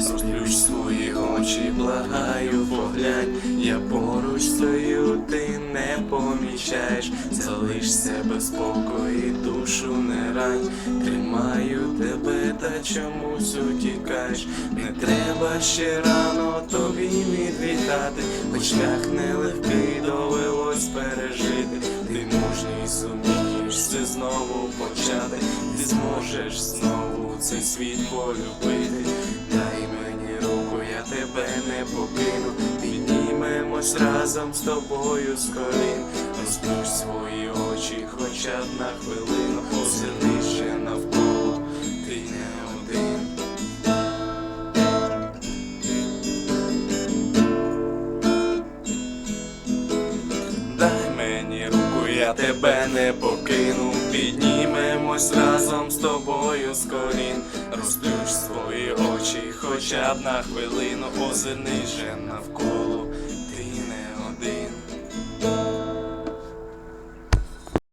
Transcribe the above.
Розплющ свої очі, благаю, поглянь, я поруч стою, ти не помічаєш, залиш себе спокої, душу не рань, тримаю тебе та чомусь утікаєш, не треба ще рано тобі відвітати, хоч шлях нелегкий довелось пережити, ти мужній сумієш це знову почати, ти зможеш знову цей світ полюбити. Піднімемось разом з тобою з колін. Розплющ свої очі, хоча б на хвилину. Ще навколо, ти не один. Дай мені руку, я тебе не покину. Піднімемось разом з тобою з колін. Розплющ свої очі, хоча б на хвилину, озирнись же навколо.